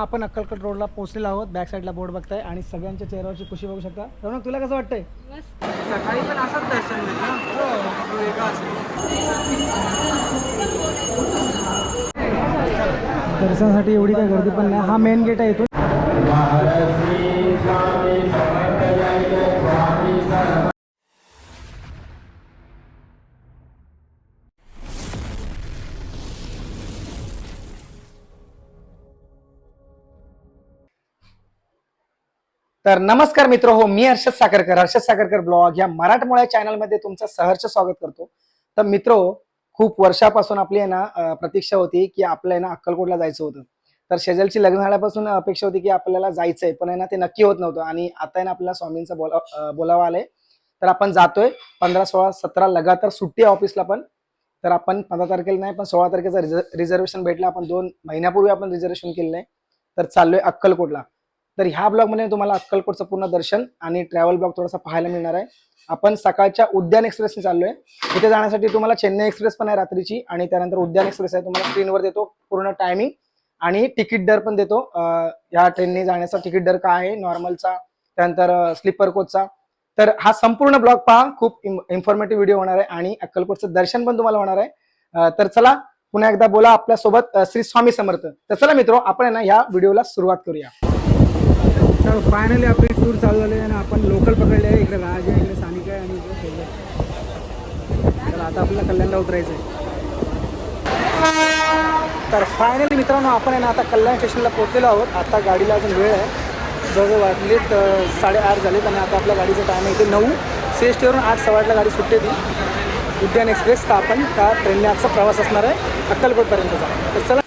आपण अक्कलकोट रोडला पोहोचलेलो आहोत. बॅक साईडला बोर्ड बघताय आणि सगळ्यांच्या चेहऱ्यावरची खुशी बघू शकता. रौनक तुला कसं वाटतंय? सकाळी पण असंच दर्शन असेल दर्शनासाठी एवढी काही गर्दी पण नाही. हा मेन गेट आहे इथून. तर नमस्कार मित्र हो मी हर्षद साखरकर. हर्षद साखरकर ब्लॉग या मराठमोळ्या चॅनलमध्ये तुमचं सहर्ष स्वागत करतो. तर मित्र खूप वर्षापासून आपली आहे ना प्रतीक्षा होती की आपल्या आहे ना अक्कलकोटला जायचं होतं. तर शेजलची लग्न झाल्यापासून अपेक्षा होती की आपल्याला जायचंय पण आहे ना ते नक्की होत नव्हतं. आणि आता आहे ना आपल्याला स्वामींचा बोला बोलावा आलाय. तर आपण जातोय पंधरा सोळा सतरा लगातार सुट्टी आहे ऑफिसला पण. तर आपण पंधरा तारखेला नाही पण सोळा तारखेचं रिझर्वेशन भेटलं. आपण दोन महिन्यापूर्वी आपण रिझर्वेशन केलेलं आहे. तर चाललोय अक्कलकोटला. तर ह्या ब्लॉगमध्ये तुम्हाला अक्कलकोटचं पूर्ण दर्शन आणि ट्रॅव्हल ब्लॉग थोडासा पाहायला मिळणार आहे. आपण सकाळच्या उद्यान एक्सप्रेसने चाललोय. इथे जाण्यासाठी तुम्हाला चेन्नई एक्सप्रेस पण आहे रात्रीची आणि त्यानंतर उद्यान एक्सप्रेस आहे. तुम्हाला स्क्रीनवर देतो पूर्ण टायमिंग आणि तिकीट दर पण देतो. या ट्रेनने जाण्याचा तिकीट दर काय आहे? नॉर्मलचा त्यानंतर स्लीपर कोचचा तर हा संपूर्ण ब्लॉग पहा. खूप इन्फॉर्मेटिव्ह व्हिडिओ होणार आहे आणि अक्कलकोटचं दर्शन पण तुम्हाला होणार आहे. तर चला पुन्हा एकदा बोला आपल्यासोबत श्री स्वामी समर्थ. तर चला मित्रो आपण आहे ना या व्हिडिओला सुरुवात करूया. तर फायनली आपली टूर चालू झाली आणि आपण लोकल पकडले आहे. इकडे राज आहे इकडे सानिका आहे आणि इकडे शैलेश. तर आता आपल्याला कल्याणला उतरायचं आहे तर फायनली मित्रांनो आपण आहे ना आता कल्याण स्टेशनला पोहोचलेलो आहोत. आता गाडीला अजून वेळ आहे. जवळजवळ वाजलेत साडेआठ झालेत आणि आता आपल्या गाडीचं टाईम आहे ते नऊ. सी एस आठ सव्वाआठला गाडी सुटते ती. उद्यान एक्सप्रेस तर आपण त्या ट्रेनने आजचा प्रवास असणार आहे. अक्कलकोटपर्यंतचा. तर चला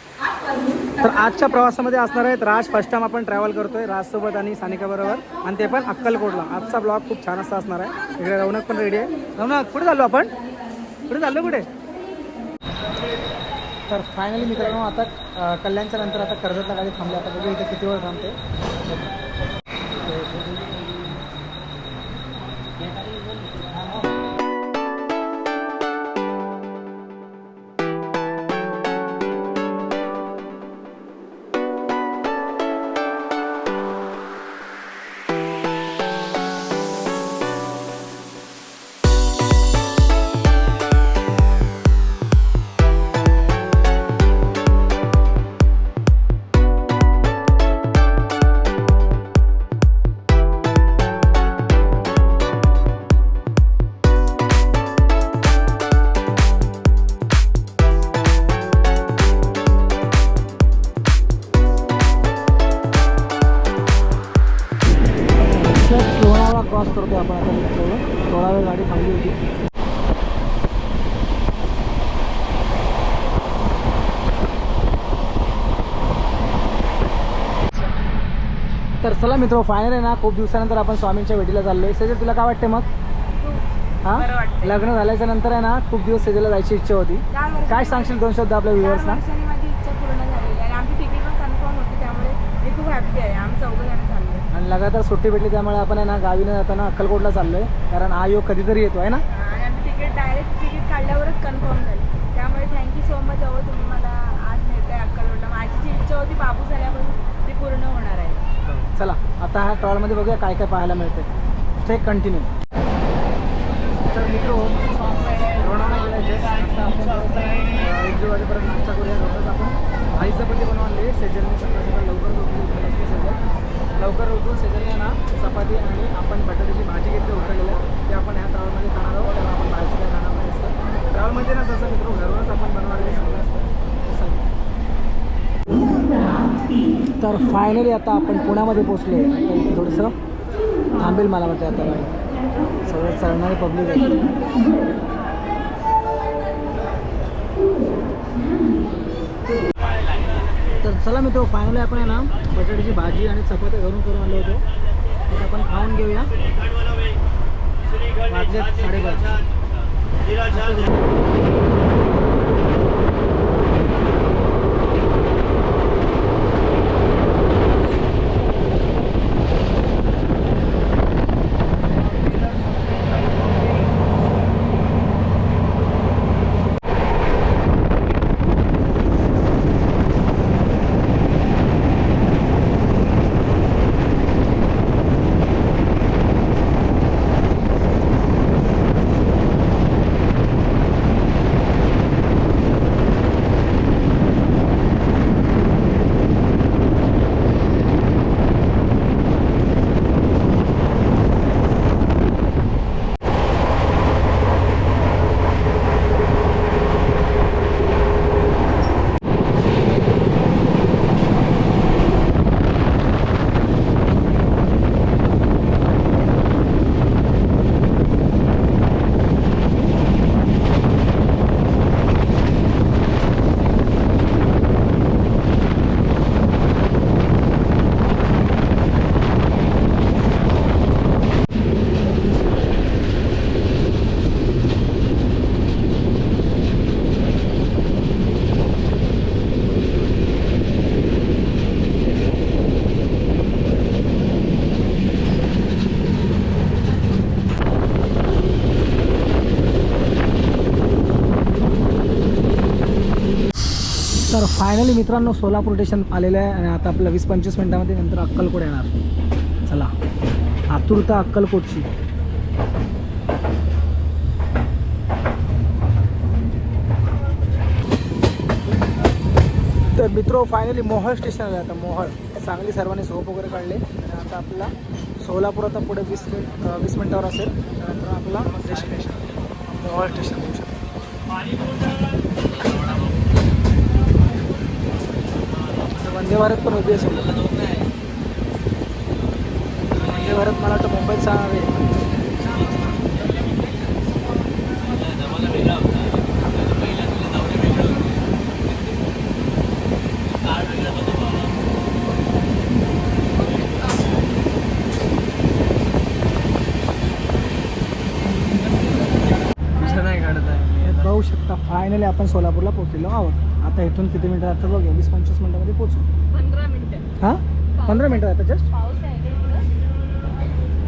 तर आजच्या प्रवासामध्ये असणार आहेत राज. फर्स्ट टाइम आपण ट्रॅव्हल करतोय राजसोबत आणि सानिकाबरोबर आणि ते पण अक्कलकोटला. आजचा ब्लॉग खूप छान असा असणार आहे. इकडे रौनक पण रेडी आहे. रौनक कुठे चाललो आपण? कुठे चाललो कुठे? तर फायनली मित्रांनो आता कल्याणच्या नंतर आता कर्जतला गाडी थांबली. आता बघू इथे किती वेळ थांबते. मित्र फायनल आहे ना खूप दिवसानंतर आपण स्वामींच्या भेटीला चाललोय. सजल तुला काय वाटते मग? हा. लग्न झाल्याच्यानंतर आहे ना खूप दिवस सजेला जायची इच्छा होती. काय सांगशील दोन शब्द आपल्या व्ह्युअर्सना आहे आणि आहे. लगातार सुट्टी भेटली त्यामुळे आपण आहे ना गावी न जाताना अक्कलकोटला चाललोय. कारण हा योग कधीतरी येतो आहे ना? तिकीट डायरेक्ट तिकीट काढल्यावरच कन्फर्म झाली. त्यामुळे थँक्यू सो मच अहो तुम्ही मला आज मिळताय अक्कलकोटला. माझी जी इच्छा होती बाबू झाल्यापासून ती पूर्ण होणार आहे. चला आता ह्या ट्रॉलमध्ये बघूया काय काय पाहायला मिळते स्टे कंटिन्यू तर मित्र लोणावळा गेला जस्ट आता आपण एक दीड वाजेपर्यंत नाश्ता करूया लवकरच आपण. आईचं चपाती बनवले सेजलने सकाळ सकाळ लवकर उठून असते सेजल लवकर उठून सेजलने ना चपाती आणि आपण बटाट्याची भाजी घेतली उठलेलं ते आपण ह्या ट्रॉलमध्ये खाणार आहोत त्याला आपण बाहेरचं काय खाणार नाही असतं ट्रॉलमध्ये ना जसं मित्र घरूनच आपण बनवायला सगळं असतं. तर फायनली आता आपण पुण्यामध्ये पोचलो आहे इथे थोडंसं थांबेल मला वाटतं आता गाडी. सगळं चढणारी पब्लिक आहे. तर चला मित्र फायनली आपण आहे ना बटाट्याची भाजी आणि चपात्या घरून करून आलो होतो. तर आपण खाऊन घेऊया. वाजले साडेपाच. फायनली मित्रांनो सोलापूर स्टेशन आलेलं आहे आणि आता आपलं वीस पंचवीस मिनिटामध्ये नंतर अक्कलकोट येणार. चला. आतुरता अक्कलकोटची. तर मित्र फायनली मोहळ स्टेशन आलं. आता मोहळ चांगली सर्वांनी झोप वगैरे काढले. आणि आता आपला सोलापूर आता पुढे वीस मिनिट वीस मिनिटावर असेल. त्यानंतर आपला डेस्टिनेशन मोहळ स्टेशन येऊ शकतो वंदे भारत पण उभी असेल. वंदे भारत मला वाटतं मुंबईत हे पाहू शकता. फायनली आपण सोलापूरला पोहोचलेलो आहोत. आता इथून किती मिनिटं आता बघूया वीस पंचवीस मिनिटामध्ये पोहोचू. पंधरा मिनिटं. हां? पंधरा मिनिटं आता जस्ट?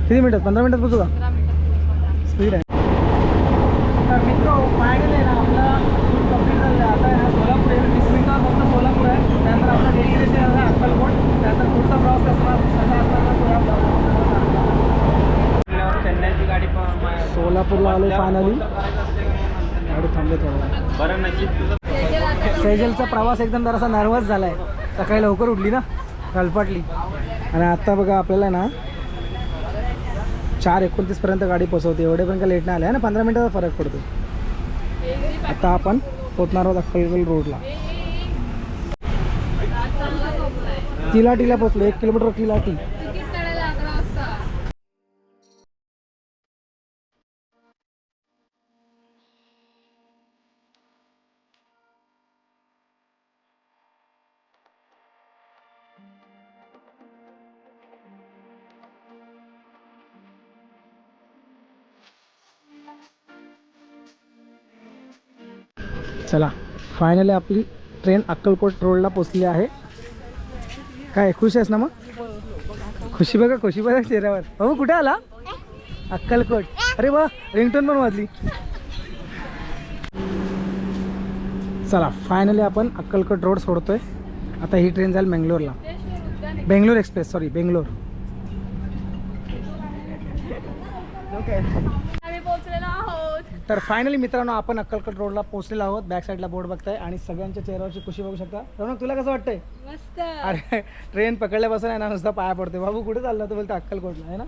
किती मिनिटात पंधरा मिनिटात पोहोचू का स्पीड आहे. तर मित्र फायनल आहे ना आपला कंप्लीट झालं आता आहे ना सोलापूर आहे वीस फक्त सोलापूर आहे. त्यानंतर आपला डेस्टिनेशन आहे अक्कलकोट. त्यानंतर पुढचा प्रवास कसा कसा असणार चेन्नईची गाडी सोलापूरला आलो फायनली गाडी थांबले थोडं बरं नक्की सेजलचा प्रवास एकदम जरासा नर्वस झाला आहे सकाळी लवकर उठली ना? कलपटली आणि आत्ता बघा आपल्याला ना चार एकोणतीसपर्यंत गाडी पोचवते एवढे पण काय लेट नाही आले आहे ना? पंधरा मिनिटाचा फरक पडतो. आता आपण पोचणार आहोत अक्कलगल रोडला तिलाटीला पोचलो एक किलोमीटर तिलाटी. चला फायनली आपली ट्रेन अक्कलकोट रोडला पोचली आहे. काय खुश आहेस ना मग? खुशी बघा खुशी बघा चेहऱ्यावर. भाऊ कुठे आला? अक्कलकोट. अरे वा रिंगटोन पण वाजली. चला फायनली आपण अक्कलकोट रोड सोडतोय. आता ही ट्रेन जाईल बेंगलोरला. Bangalore express sorry Bangalore. तर फायनली मित्रांनो आपण अक्कलकोट रोडला पोहोचलेलो आहोत. बॅक साईडला बोर्ड बघताय आणि सगळ्यांच्या चेहऱ्यावरची खुशी बघू शकता. रौनक तुला कसं वाटतंय? मस्त. अरे ट्रेन पकडल्यापासून आहे ना नुसता पाया पडते बाबू कुठे चालला तर बोलतो अक्कलकोटला आहे ना?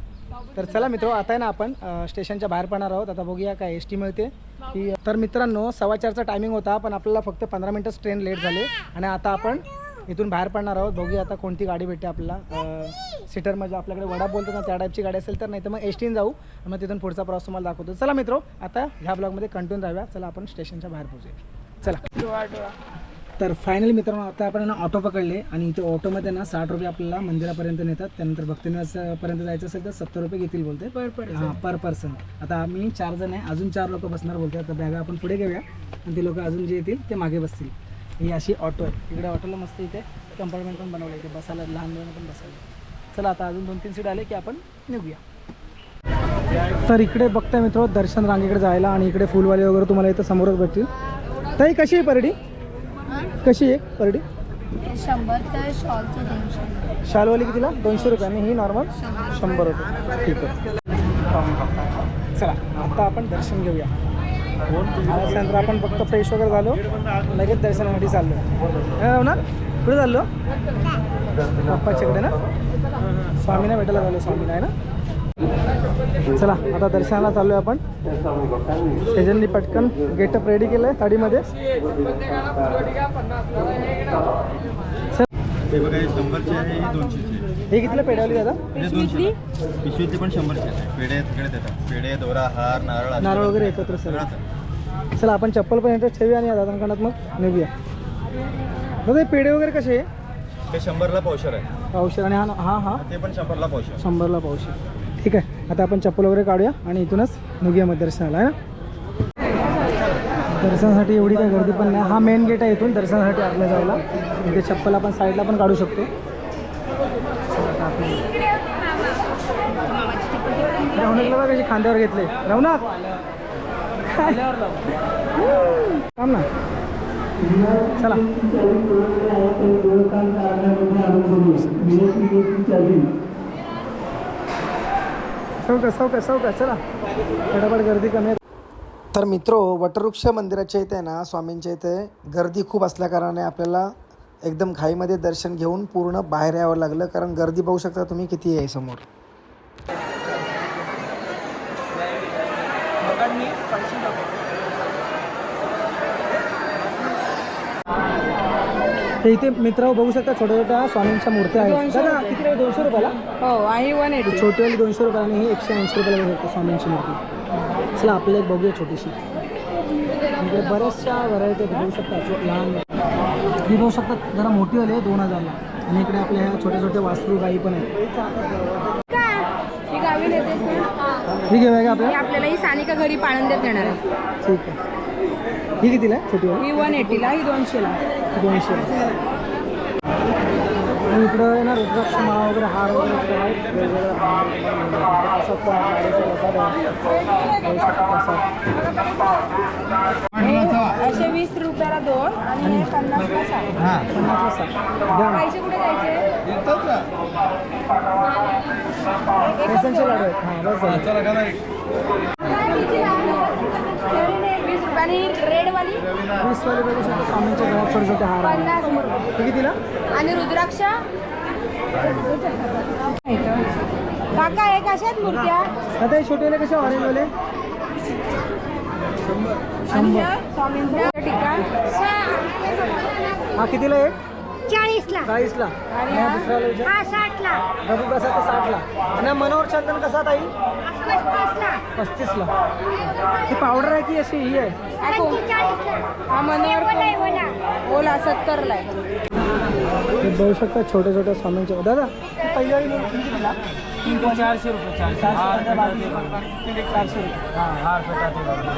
तर चला मित्र आता आहे ना आपण स्टेशनच्या बाहेर पडणार आहोत. आता बघूया काय एस टी मिळते की तर मित्रांनो सव्वा चारचा टायमिंग होता पण आपल्याला फक्त पंधरा मिनटंच ट्रेन लेट झाले. आणि आता आपण इथून बाहेर पडणार आहोत. बघूया आता कोणती गाडी भेटते आपल्याला. सीटर म्हणजे आपल्याकडे वडा बोलतो ना त्या टाईपची गाडी असेल तर नाही तर मग एस टीन जाऊ. मग तिथून पुढचा प्रवास तुम्हाला दाखवतो. चला मित्रो आता ह्या ब्लॉगमध्ये कंटिन्यू राहूया. चला आपण स्टेशनच्या बाहेर पोहोचूया. चला. डोळा डोळा. तर फायनली मित्रांनो आता आपण ना ऑटो पकडले. आणि इथे ऑटोमध्ये ना साठ रुपये आपल्याला मंदिरापर्यंत नेतात. त्यानंतर भक्तिनिवासपर्यंत जायचं असेल तर सत्तर रुपये घेतील बोलते पर पर्सन हां पर पर्सन आता आम्ही चार जण आहे. अजून चार लोक बसणार बोलते आता बॅगा आपण पुढे घेऊया. आणि ते लोक अजून जे येतील ते मागे बसतील. ही अशी ऑटो आहे. इकडे ऑटोला मस्त इथे कंपार्टमेंट पण बनवलं इथे बसायला लहान मुलांना पण बसायला. चला आता अजून दोन तीन सीट आले की आपण निघूया. तर इकडे बघताय मित्र दर्शन रांगेकडे जायला आणि इकडे फुलवाले वगैरे तुम्हाला इथं समोरच भेटतील. ताई कशी आहे परडी? कशी आहे परडी? शंभर तर शॉलचं दोनशे. शालवाली कितीला? दोनशे रुपये. आणि ही नॉर्मल शंभर रुपये. ठीक आहे. चला आता आपण दर्शन घेऊया. त्यानंतर आपण फक्त फ्रेश वगैरे झालो. लगेच दर्शनासाठी चाललो. हे ना कुठे चाललो? पप्पाच्याकडे ना? स्वामीना भेटायला झालो स्वामीना आहे ना? चला आता दर्शनाला चाललो आहे आपण. त्याच्यानी पटकन गेटअप रेडी केलं आहे साडीमध्ये हे बघा हे आहे ही हे कितीला पेडावली दादा? हे पिशवीतली पण शंभरची आहे. पेढे तिकडे देतात. पेढे दोरा हार नारळ नारळ वगैरे एकत्र सगळं. आहे. चला आपण चप्पल पण याच्यात ठेवूया आणि दादांकडे मग निघूया. दादा हे पेढे वगैरे कसे आहे? हे शंभरला पावशर आहे. पावशे आणि हा हा हा? ते पण शंभरला पावशर. शंभरला पावशे ठीक आहे. आता आपण चप्पल वगैरे काढूया आणि इथूनच मग दर्शनाला आहे ना? दर्शनासाठी एवढी काही गर्दी पण नाही. हा मेन गेट आहे इथून दर्शनासाठी आपल्या जायला. इथे चप्पल आपण साईडला पण काढू शकतो चला, आता आपण- रौनकला बघा कशी खांद्यावर घेतले. रौनक थांब ना. चला. सौका सौका सौका चला. फटाफट गर्दी कमी आहे. तर मित्रो वटवृक्ष मंदिराच्या इथे ना स्वामींच्या इथे गर्दी खूप असल्याकारणाने आपल्याला एकदम घाईमध्ये दर्शन घेऊन पूर्ण बाहेर यावं लागलं कारण गर्दी पाहू शकता तुम्ही किती आहे समोर. ते इथे मित्र बघू शकता छोट्या छोट्या स्वामींच्या मूर्त्या आहेत. दादा किती आहे? दोनशे रुपयाला? हो आणि वन एटी छोटीवाली दोनशे रुपये आणि ही एकशे ऐंशी रुपयाला बघू शकतो स्वामींची मूर्ती. चला आपल्याला एक बघूया छोटीशी. इकडे बऱ्याचशा व्हरायटी बघू शकता छो- लहान ही बघू शकता जरा मोठी वाली आहे दोन हजारला. आणि इकडे आपल्या ह्या छोट्या छोट्या वास्तू गाई पण आहेत. ही गावी नेतेस ना? ही घेऊया का ही आपल्याला आपल्याला ही सानिका घरी पाळंद्यात देणार आहे. ठीक आहे. ही कितीला? आहे छोटी वाली ही वन एटीला ही दोनशेला. दोनशे आणि इकडं आहे ना रुद्राक्ष माळा वगैरे हार वगैरे इकडे आहेत वेगवेगळ्या प्रसाद पण आहे, गाडीचा प्रसाद आहे. बघू शकता प्रसाद. असे वीस रुपयाला दोन आणि हे पन्नासला. द्या ना. पैसे कुठे जायचे बेसनचे लाडू आहेत हां बस चला वीस रुपये आणि रेड वीस वाले बघू स्वामींच्या घरात छोटे छोटे हार. पन्नास कितीला आणि रुद्राक्ष काका हे कशात मूर्त्या आता हे छोटेले कसे ऑरेंज वाले ठिकाण हा कितीला एक? चाळीसला चाळीसला आणि हा हा साठला रघु कसा तर साठला आणि हा मनोहर चंदन कसा ताई पस्तीसला पस्तीसला ही पावडर आहे की अशी ही आहे. पंचेचाळीसला हा मनोहर ओला आहे, ओला. ओला सत्तरला आहे हे बघू शकता छोट्या छोट्या स्वामींच्या दादा ही चारशे रुपये चारशे चारशे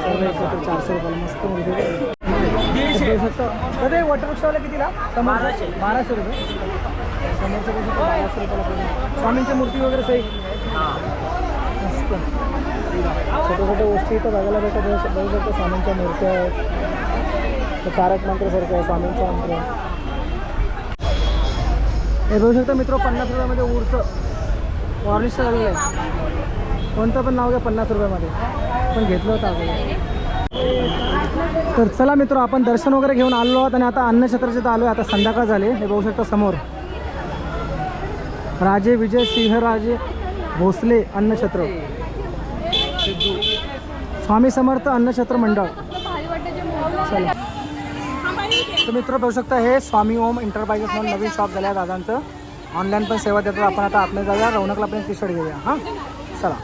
रुपये चारशे रुपयाला मस्त शकता दादा हे वटवृक्षवाला कितीला? बाराशे. बाराशे रुपये. समोरचं शकता बाराशे रुपयाला पूर्ण. स्वामींच्या मूर्ती वगैरे सही. मस्त. छोट्या छोट्या गोष्टी इथं बघायला भेटत. बघू शकता स्वामींच्या मूर्त्या आहेत. तारक मंत्रासारखं आहे स्वामींचा मंत्र. हे बघू शकता मित्र पन्नास रुपयामध्ये उरचं वॉर्निश झालेलं आहे. कोणतं पण नाव घ्या पन्नास रुपयामध्ये. पण घेतलं होतं अगोदर. तर चला मित्र आपण दर्शन वगैरे घेऊन आलो आहोत आणि आता अन्नछत्राच्या इथं आलो आहे आता संध्याकाळ झाले हे बघू शकता समोर. राजे विजय सिंहराजे भोसले अन्नछत्र. स्वामी समर्थ अन्नछत्र मंडळ. चला. तर मित्र बघू शकता हे स्वामी ओम इंटरप्राइजेस म्हणून नवीन शॉप झालं आहे दादांचं. ऑनलाईन पण सेवा देतात. आपण आता आतमध्ये जाऊया. रौनकला पण टी शर्ट घेऊया. हां? चला.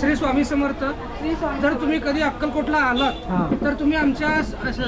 श्री स्वामी समर्थ. जर तुम्ही कधी अक्कलकोटला आलात तर तुम्ही आमच्या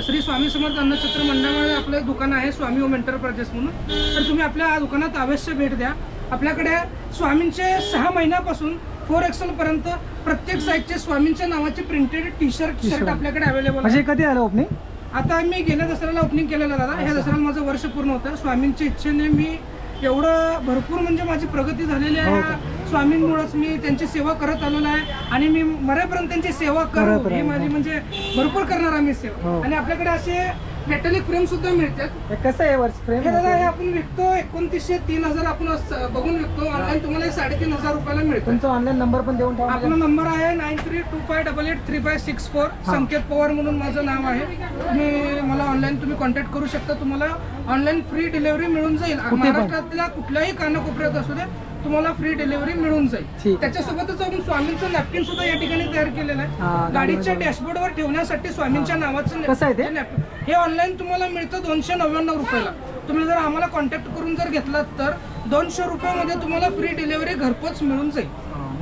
श्री स्वामी समर्थ अन्नछत्र मंडळामध्ये आपलं दुकान आहे स्वामी ओम एंटरप्राइजेस म्हणून. तर तुम्ही आपल्या दुकानात अवश्य भेट द्या. आपल्याकडे स्वामींचे सहा महिन्यापासून फोर एक्सेल पर्यंत प्रत्येक साईजचे स्वामींच्या नावाचे प्रिंटेड टी शर्ट शर्ट आपल्याकडे अवेलेबल म्हणजे कधी आलं ओपनिंग आता मी गेल्या दसऱ्याला ओपनिंग केलेलं दादा. ह्या दसऱ्याला माझं वर्ष पूर्ण होतं. स्वामींच्या इच्छेने मी एवढं भरपूर म्हणजे माझी प्रगती झालेली आहे. हो स्वामींमुळेच मी त्यांची सेवा करत आलेलो आहे आणि मी मरेपर्यंत त्यांची सेवा करू. करत ही राहील. माझी म्हणजे भरपूर करणार आम्ही सेवा. हो. आणि आपल्याकडे असे मेटॅलिक फ्रेम सुद्धा मिळतात. हे कसं आहे वर्ष फ्रेम हे दादा हे आपण विकतो एकोणतीसशे तीन हजार आपण असं बघून विकतो. ऑनलाईन तुम्हाला हे साडेतीन हजार रुपयाला मिळतो. तुमचा ऑनलाईन नंबर पण देऊन ठेवा आपला नंबर आहे nine three two five double eight three five six four Sanket Pawar म्हणून माझं नाव आहे. तुम्ही मला ऑनलाईन तुम्ही कॉन्टॅक्ट करू शकता. तुम्हाला ऑनलाईन फ्री डिलिव्हरी मिळून जाईल. महाराष्ट्रातल्या कुठल्याही कानाकोपऱ्यात असू दे तुम्हाला फ्री डिलिव्हरी मिळून ठीक. जाईल त्याच्यासोबतच आपण स्वामींचं नॅपकिन सुद्धा या ठिकाणी तयार केलेलं आहे. गाडीच्या डॅशबोर्डवर ठेवण्यासाठी स्वामींच्या नावाचं कसं आहे ते? हे ऑनलाईन तुम्हाला मिळतं दोनशे नव्याण्णव रुपयाला. तुम्ही जर आम्हाला कॉन्टॅक्ट करून जर घेतलात तर दोनशे रुपयामध्ये तुम्हाला फ्री डिलिव्हरी घरपोच मिळून जाईल.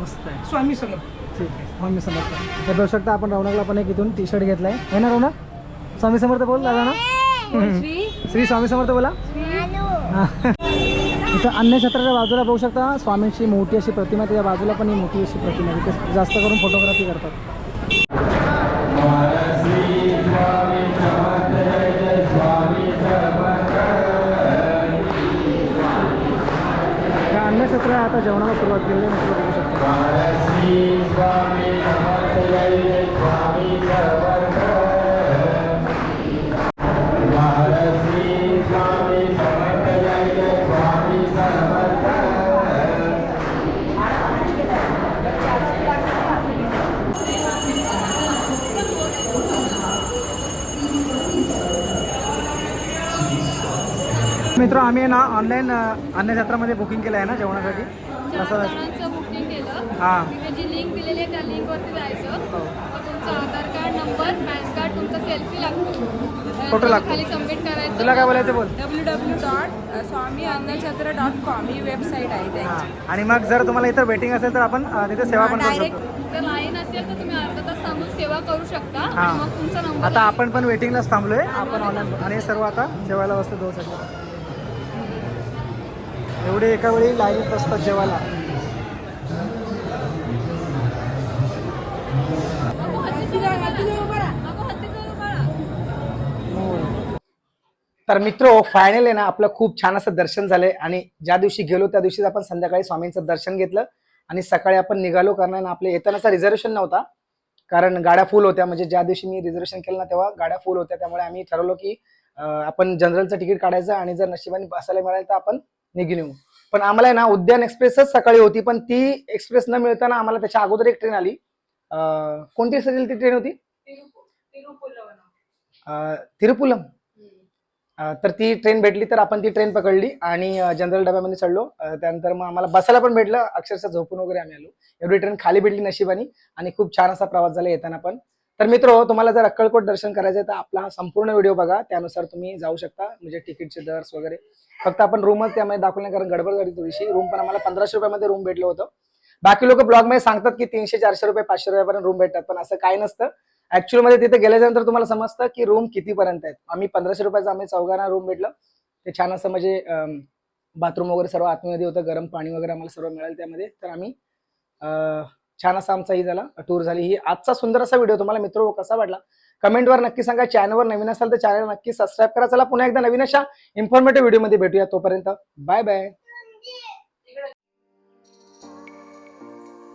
मस्त आहे. स्वामी समर्थ. ठीक आहे. स्वामी समर्थ. हे बघू शकता आपण रौनकला पण एक इथून टी शर्ट घेतलाय. आहे ना रौनक? स्वामी समर्थ बोल दादा ना? श्री? श्री स्वामी समर्थ बोला. इथं अन्य क्षेत्राच्या बाजूला बघू शकता स्वामींची मोठी अशी प्रतिमा त्याच्या बाजूला पण ही मोठी अशी प्रतिमा तिथे जास्त करून फोटोग्राफी करतात. अन्य क्षेत्र आता जेवणाला सुरुवात केली आहे म्हटलं बघू शकता. मित्र आम्ही ना ऑनलाईन अन्नछत्रामध्ये बुकिंग केलं आहे ना जेवणासाठी. असं जणांचं बुकिंग केलं. हां. तिथे जी लिंक दिलेली आहे त्या लिंकवरती जायचं. हो. मग तुमचं Aadhaar card number PAN card तुमचा सेल्फी लागतो. फोटो लागतो. खाली सबमिट करायचं. तुला काय बोलायचं बोल. W W dot Swami Annachhatra dot com ही. वेबसाईट आहे त्यांची. हां आणि मग जर तुम्हाला इथं वेटिंग असेल तर आपण तिथे सेवा पण करू शकतो. जर लाईन असेल तर तुम्ही अर्धा तास थांबून सेवा करू शकता. हां. आणि मग तुमचा नंबर आता आपण पण वेटिंगलाच थांबलोय. आपण ऑनलाईन आणि हे सर्व आता जेवायला बसतो दोन सगळं एवढे एका वेळी लाईनीत असतात जेवायला. तर मित्र फायनल आहे ना आपलं खूप छान असं दर्शन झालंय. आणि ज्या दिवशी गेलो त्या दिवशीच आपण संध्याकाळी स्वामींचं दर्शन घेतलं. आणि सकाळी आपण निघालो कारण आपल्या येतानाचा रिझर्वेशन नव्हता. कारण गाड्या फुल होत्या. म्हणजे ज्या दिवशी मी रिझर्वेशन केलं ना तेव्हा गाड्या फुल होत्या. त्यामुळे आम्ही ठरवलं की आपण जनरलचं तिकीट काढायचं आणि जर नशिबाने बसायला मिळालं तर आपण निघून येऊ. पण आम्हाला आहे ना उद्यान एक्सप्रेसच सकाळी होती पण ती एक्सप्रेस न मिळताना आम्हाला त्याच्या अगोदर एक ट्रेन आली. कोणती सजेल ती ट्रेन होती? तिरुपुलम. तर ती ट्रेन भेटली तर आपण ती ट्रेन पकडली आणि जनरल डब्यामध्ये चढलो. त्यानंतर मग आम्हाला बसायला पण भेटलं. अक्षरशः झोपून वगैरे आम्ही आलो. एवढी ट्रेन खाली भेटली नशिबानी आणि खूप छान असा प्रवास झाला येताना पण. तर मित्र तुम्हाला जर अक्कलकोट दर्शन करायचं आहे तर आपला हा संपूर्ण व्हिडिओ बघा. त्यानुसार तुम्ही जाऊ शकता. म्हणजे तिकीटचे दर्स वगैरे. फक्त आपण रूमच त्यामध्ये दाखवले कारण गडबड झाली थोडीशी. रूम पण आम्हाला पंधराशे रुपयामध्ये रूम भेटलं होतं. बाकी लोक ब्लॉगमध्ये सांगतात की तीनशे चारशे रुपये पाचशे रुपयापर्यंत रूम भेटतात. पण असं काय नसतं. ऍक्च्युअलमध्ये तिथे गेल्यानंतर तुम्हाला समजतं की रूम कितीपर्यंत आहेत. आम्ही पंधराशे रुपयाचा आम्ही चौघांना रूम भेटलं. ते छान असं म्हणजे बाथरूम वगैरे सर्व आतमध्ये होतं. गरम पाणी वगैरे आम्हाला सर्व मिळालं त्यामध्ये. तर आम्ही छान असा आमचा ही झाला टूर झाली. ही आजचा सुंदर असा व्हिडिओ तुम्हाला मित्र हो, कसा वाटला? कमेंटवर नक्की सांगा. चॅनलवर नवीन असाल तर चॅनल नक्की सबस्क्राईब करा. चला पुन्हा एकदा नवीन अशा इन्फॉर्मेटिव्ह व्हिडिओमध्ये भेटूया तोपर्यंत. Bye bye